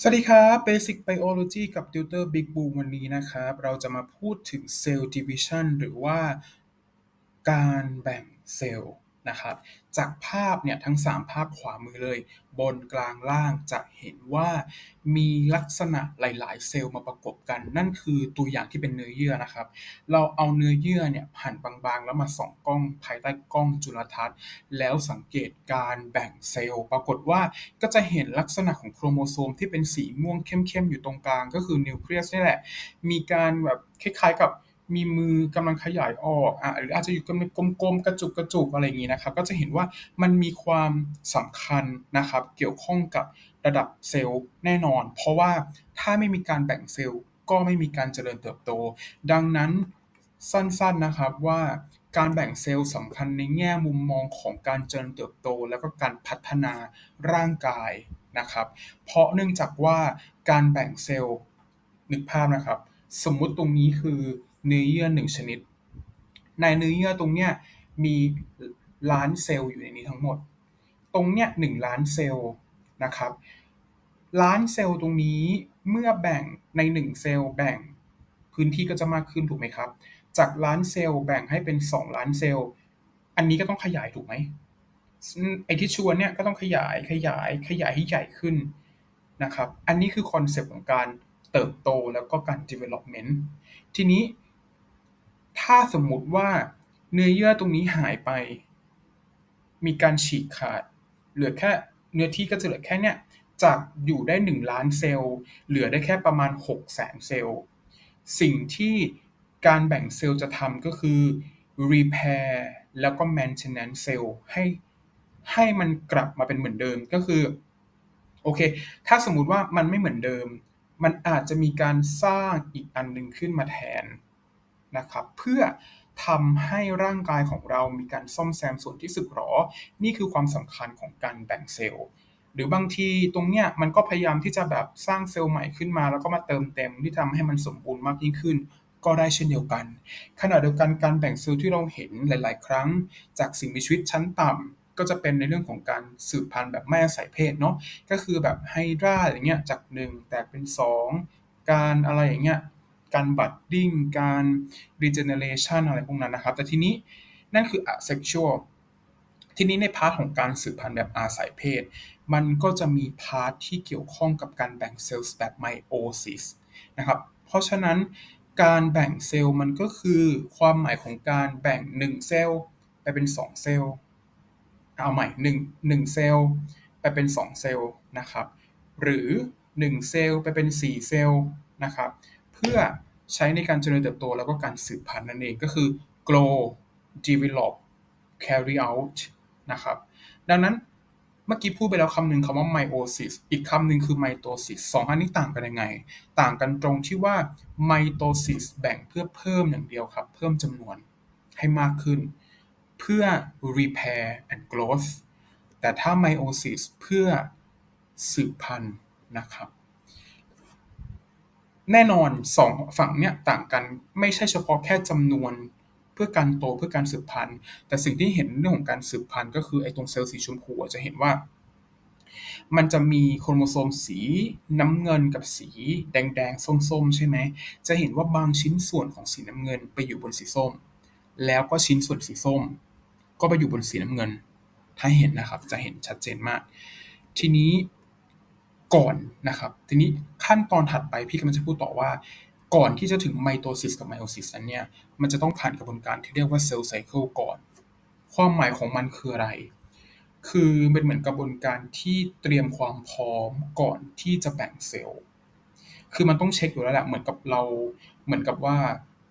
สวัสดีครับ Basic Biology กับ Tutor Big Boom วันนี้นะครับ เราจะมาพูดถึง Cell Division หรือว่าการแบ่งเซลล์ นะครับ จากภาพเนี่ยทั้ง 3 ภาพขวามือเลย บนกลางล่างจะเห็นว่ามีลักษณะหลาย ๆ เซลล์มาประกบกัน นั่นคือตัวอย่างที่เป็นเนื้อเยื่อนะครับ เราเอาเนื้อเยื่อเนี่ยหั่นบางๆ แล้วมาส่องกล้องภายใต้กล้องจุลทรรศน์ แล้วสังเกตการแบ่งเซลล์ ปรากฏว่าก็จะเห็นลักษณะของโครโมโซมที่เป็นสีม่วงเข้มๆอยู่ตรงกลาง ก็คือนิวเคลียสนี่แหละมีการแบบคล้ายๆกับ มีมือกำลังขยายออกอะหรืออาจจะอยู่กำกลมๆกระจุกๆอะไรอย่างงี้นะครับ ก็จะเห็นว่ามันมีความสำคัญนะครับ เกี่ยวข้องกับระดับเซลล์แน่นอน เพราะว่าถ้าไม่มีการแบ่งเซลล์ก็ไม่มีการเจริญเติบโต ดังนั้นสั้นๆนะครับว่าการแบ่งเซลล์สำคัญในแง่มุมมองของการเจริญเติบโต แล้วก็การพัฒนาร่างกายนะครับ เพราะเนื่องจากว่าการแบ่งเซลล์นึกภาพนะครับ สมมุติตรงนี้คือ เนื้อเยื่อ1ชนิด ในเนื้อเยื่อตรงเนี้ยมีล้านเซลล์อยู่ในนี้ทั้งหมด ตรงเนี้ย1ล้านเซลล์นะครับ ล้านเซลล์ตรงนี้เมื่อแบ่งใน 1 เซลล์แบ่งพื้นที่ก็จะมากขึ้นถูกไหมครับ จากล้านเซลล์แบ่งให้เป็น 2 ล้านเซลล์ อันนี้ก็ต้องขยายถูกไหมไอที่ชวนเนี่ยก็ต้องขยายขยายขยายให้ใหญ่ขึ้นนะครับ อันนี้คือคอนเซปต์ของการเติบโตแล้วก็การ development ทีนี้ ถ้าสมมุติว่าเนื้อเยื่อตรงนี้หายไป มีการฉีกขาด เหลือแค่เนื้อที่ก็จะเหลือแค่เนี้ยจากอยู่ได้ 1 ล้านเซลล์ เหลือได้แค่ประมาณ6แสนเซลล์ สิ่งที่การแบ่งเซลล์จะทำก็คือ repair แล้วก็ maintenance เซลล์ให้ให้มันกลับมาเป็นเหมือนเดิมก็คือ โอเค ถ้าสมมุติว่ามันไม่เหมือนเดิม มันอาจจะมีการสร้างอีกอันหนึ่งขึ้นมาแทน นะครับเพื่อทำให้ร่างกายของเรามีการซ่อมแซมส่วนที่สึกหรอ นี่คือความสำคัญของการแบ่งเซลล์ หรือบางทีตรงเนี้ยมันก็พยายามที่จะแบบสร้างเซลล์ใหม่ขึ้นมา แล้วก็มาเติมเต็มที่ทำให้มันสมบูรณ์มากยิ่งขึ้น ก็ได้เช่นเดียวกัน ขณะเดียวกันการแบ่งเซลล์ที่เราเห็นหลาย ๆ ครั้ง จากสิ่งมีชีวิตชั้นต่ำก็จะเป็นในเรื่องของการสืบพันธุ์แบบไม่อาศัยเพศเนาะ ก็คือแบบไฮดราอย่างเงี้ยจาก 1 แตกเป็น 2 การอะไรอย่างเงี้ย การบัดดิ้งการ regeneration อะไรพวกนั้นนะครับ แต่ทีนี้นั่นคือ asexual ทีนี้ในพาร์ทของการสืบพันธุ์แบบอาศัยเพศ มันก็จะมีพาร์ทที่เกี่ยวข้องกับการแบ่งเซลล์แบบไมโอซิสนะครับ เพราะฉะนั้นการแบ่งเซลล์มันก็คือความหมายของการแบ่ง 1 เซลล์ไปเป็น 2 เซลล์ เอาใหม่1 1เซลล์ไปเป็น 2 เซลล์นะครับ หรือ 1 เซลล์ไปเป็น 4 เซลล์นะครับ เพื่อใช้ในการเจริญเติบโตแล้วก็การสืบพันธุ์นั่นเองก็คือ grow develop carry out นะครับ ดังนั้นเมื่อกี้พูดไปแล้วคำหนึ่งคำว่า meiosis อีกคำหนึ่งคือ mitosis สองอันนี้ต่างกันยังไง ต่างกันตรงที่ว่า mitosis แบ่งเพื่อเพิ่มอย่างเดียวครับ เพิ่มจำนวนให้มากขึ้น เพื่อ repair and growth แต่ถ้า meiosis เพื่อสืบพันธุ์นะครับ แน่นอนสองฝั่งเนี่ยต่างกันไม่ใช่เฉพาะแค่จำนวนเพื่อการโตเพื่อการสืบพันธุ์ แต่สิ่งที่เห็นเรื่องของการสืบพันธุ์ก็คือไอ้ตรงเซลล์สีชมพูจะเห็นว่า มันจะมีโครโมโซมสีน้ำเงินกับสีแดงๆส้มๆ ใช่ไหม จะเห็นว่าบางชิ้นส่วนของสีน้ำเงินไปอยู่บนสีส้ม แล้วก็ชิ้นส่วนสีส้ม ก็ไปอยู่บนสีน้ำเงิน ถ้าเห็นนะครับจะเห็นชัดเจนมาก ทีนี้ ก่อนนะครับ ทีนี้ขั้นตอนถัดไปพี่กำลังจะพูดต่อว่า ก่อนที่จะถึงไมโตซิสกับไมโอซิสนั้นเนี่ยมันจะต้องผ่านกระบวนการที่เรียกว่าเซลล์ไซเคิลก่อน ความหมายของมันคืออะไร คือเป็นเหมือนกระบวนการที่เตรียมความพร้อมก่อนที่จะแบ่งเซลล์ คือมันต้องเช็คอยู่แล้วแหละเหมือนกับเราเหมือนกับว่า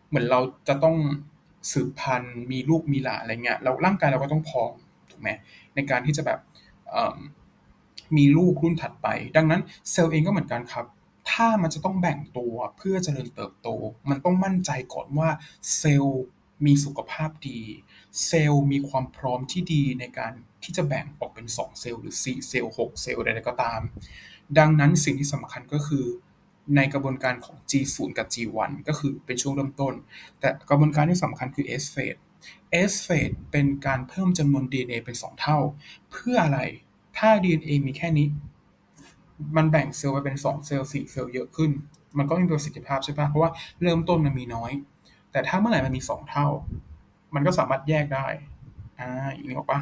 เหมือนเราจะต้องสืบพันธุ์มีลูกมีหลานอะไรเงี้ยเราร่างกายเราก็ต้องพร้อมถูกไหมในการที่จะแบบ มีลูกรุ่นถัดไป ดังนั้นเซลล์เองก็เหมือนกันครับ ถ้ามันจะต้องแบ่งตัวเพื่อเจริญเติบโต มันต้องมั่นใจก่อนว่าเซลล์มีสุขภาพดี เซลล์มีความพร้อมที่ดีในการที่จะแบ่งออกเป็น 2 เซลล์หรือ 4 เซลล์ 6 เซลล์ใดๆก็ตาม ดังนั้นสิ่งที่สำคัญก็คือในกระบวนการของ G0 กับ G1 ก็คือเป็นช่วงเริ่มต้น แต่กระบวนการที่สำคัญคือ S phase S phase เป็นการเพิ่มจำนวน DNA เป็น 2 เท่า เพื่ออะไร ถ้า DNA มีแค่นี้ มันแบ่งเซลล์ไปเป็น2เซลล์4เซลล์เยอะขึ้น มันก็มีประสิทธิภาพใช่ปะเพราะว่าเริ่มต้นมันมีน้อย แต่ถ้าเมื่อไหร่มันมี2เท่า มันก็สามารถแยกได้อ่าอีกนึกออกปะ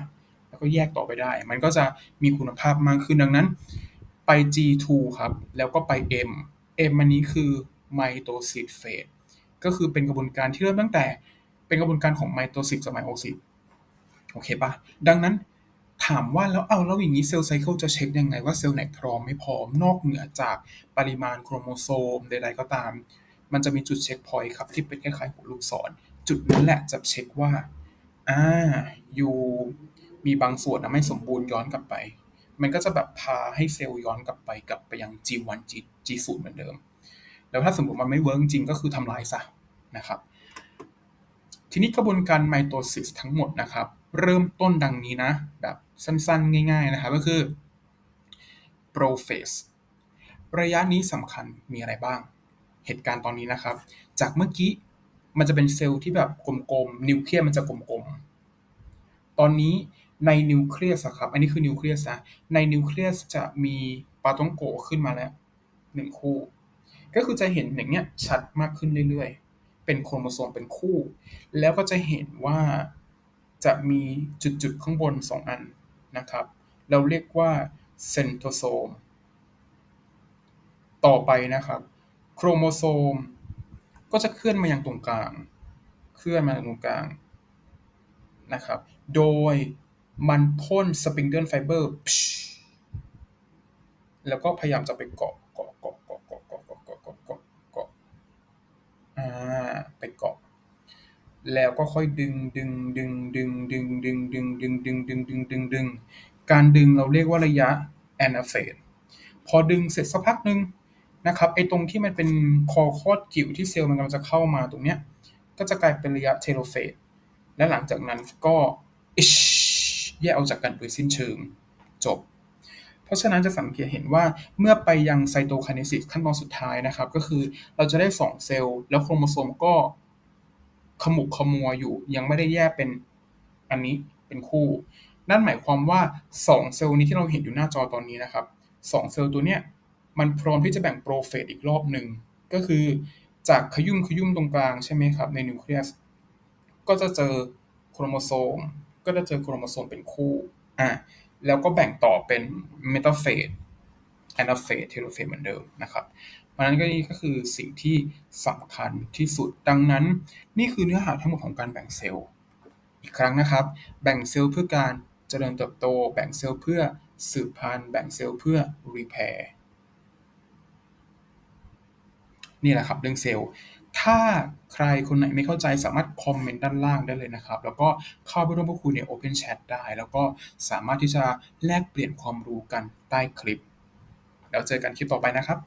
แล้วก็แยกต่อไปได้ มันก็จะมีคุณภาพมากขึ้นดังนั้น ไป G2 ครับ แล้วก็ไป M M อันนี้คือ mitosis phase ก็คือเป็นกระบวนการที่เริ่มตั้งแต่เป็นกระบวนการของ mitosis กับ meiosis โอเคปะดังนั้น ถามว่าแล้วเอาแล้วอย่างนี้เซลล์ไซเคิลจะเช็คยังไงว่าเซลล์ไหนพร้อมไม่พร้อมนอกเหนือจากปริมาณโครโมโซมใดๆก็ตาม มันจะมีจุดเช็คพอยต์ครับ ที่เป็นคล้ายๆหัวลูกศร จุดนั้นแหละจะเช็คว่าอ่าอยู่มีบางส่วนนะไม่สมบูรณ์ย้อนกลับไป มันก็จะแบบพาให้เซลล์ย้อนกลับไปกลับไปยัง G1 G G0 เหมือนเดิม แล้วถ้าสมมติมันไม่เวิร์กจริงก็คือทำลายซะนะครับ ทีนี้กระบวนการไมโตซิสทั้งหมดนะครับ เริ่มต้นดังนี้นะ แบบ สั้นๆ ง่ายๆนะครับก็คือ prophase ระยะนี้สำคัญมีอะไรบ้าง เหตุการณ์ตอนนี้นะครับ จากเมื่อกี้มันจะเป็นเซลล์ที่แบบกลมๆนิวเคลียสมันจะกลมๆ ตอนนี้ในนิวเคลียสครับ อันนี้คือนิวเคลียสนะ ในนิวเคลียสจะมีปาต้องโกขึ้นมาแล้วหนึ่งคู่ ก็คือจะเห็นอย่างเงี้ยชัดมากขึ้นเรื่อยๆ เป็นโครโมโซมเป็นคู่ แล้วก็จะเห็นว่าจะมีจุดๆข้างบน2อัน นะครับ เราเรียกว่าเซนโทโซม ต่อไปนะครับ โครโมโซม ก็จะเคลื่อนมาอยังตรงกลาง เคลื่อนมาตรงกลางนะครับ โดยมันพ่นสปริงเกิลไฟเบอร์แล้วก็พยายามจะไปเกาะเกาะเกาะเกาะเกาะเกาะเกาะเกาะเกาะเกาะไปเกาะ แล้วก็ค่อยดึง ดึง ดึง ดึง ดึง ดึง ดึง ดึง ดึง ดึง ดึง ดึง ดึง การดึงเราเรียกว่าระยะแอนาเฟสพอดึงเสร็จสักพักหนึ่งนะครับ ไอ้ตรงที่มันเป็นคอคอดจิ๋วที่เซลล์มันกำลังจะเข้ามาตรงเนี้ย ก็จะกลายเป็นระยะเทโลเฟส และหลังจากนั้นก็แยกออกจากกันโดยสิ้นเชิง จบ เพราะฉะนั้นจะสังเกตเห็นว่าเมื่อไปยังไซโตคาเนซิสขั้นตอนสุดท้ายนะครับ ก็คือเราจะได้ 2 เซลล์ แล้วโครโมโซมก็ ขมุกขมัวอยู่ ยังไม่ได้แยกเป็นอันนี้เป็นคู่ นั่นหมายความว่า 2 เซลล์นี้ที่เราเห็นอยู่หน้าจอตอนนี้นะครับ2เซลล์ตัวเนี้ยมันพร้อมที่จะแบ่งโปรเฟสอีกรอบหนึ่งก็คือจากขยุ่มขยุ่มตรงกลางใช่ไหมครับในนิวเคลียสก็จะเจอโครโมโซม ก็จะเจอโครโมโซมเป็นคู่อะแล้วก็แบ่งต่อเป็นเมตาเฟสแอนาเฟสเทโลเฟสเหมือนเดิมนะครับ เพราะนั้นก็นี่ก็คือสิ่งที่สำคัญที่สุด ดังนั้น นี่คือเนื้อหาทั้งหมดของการแบ่งเซลล์ อีกครั้งนะครับ แบ่งเซลล์เพื่อการเจริญเติบโต แบ่งเซลล์เพื่อสืบพันธุ์ แบ่งเซลล์เพื่อรีแพร์นี่แหละครับเรื่องเซลล์ ถ้าใครคนไหนไม่เข้าใจสามารถคอมเมนต์ด้านล่างได้เลยนะครับ แล้วก็เข้าไปร่วมพูดคุยใน Open Chat ได้ แล้วก็สามารถที่จะแลกเปลี่ยนความรู้กันใต้คลิป แล้วเจอกันคลิปต่อไปนะครับ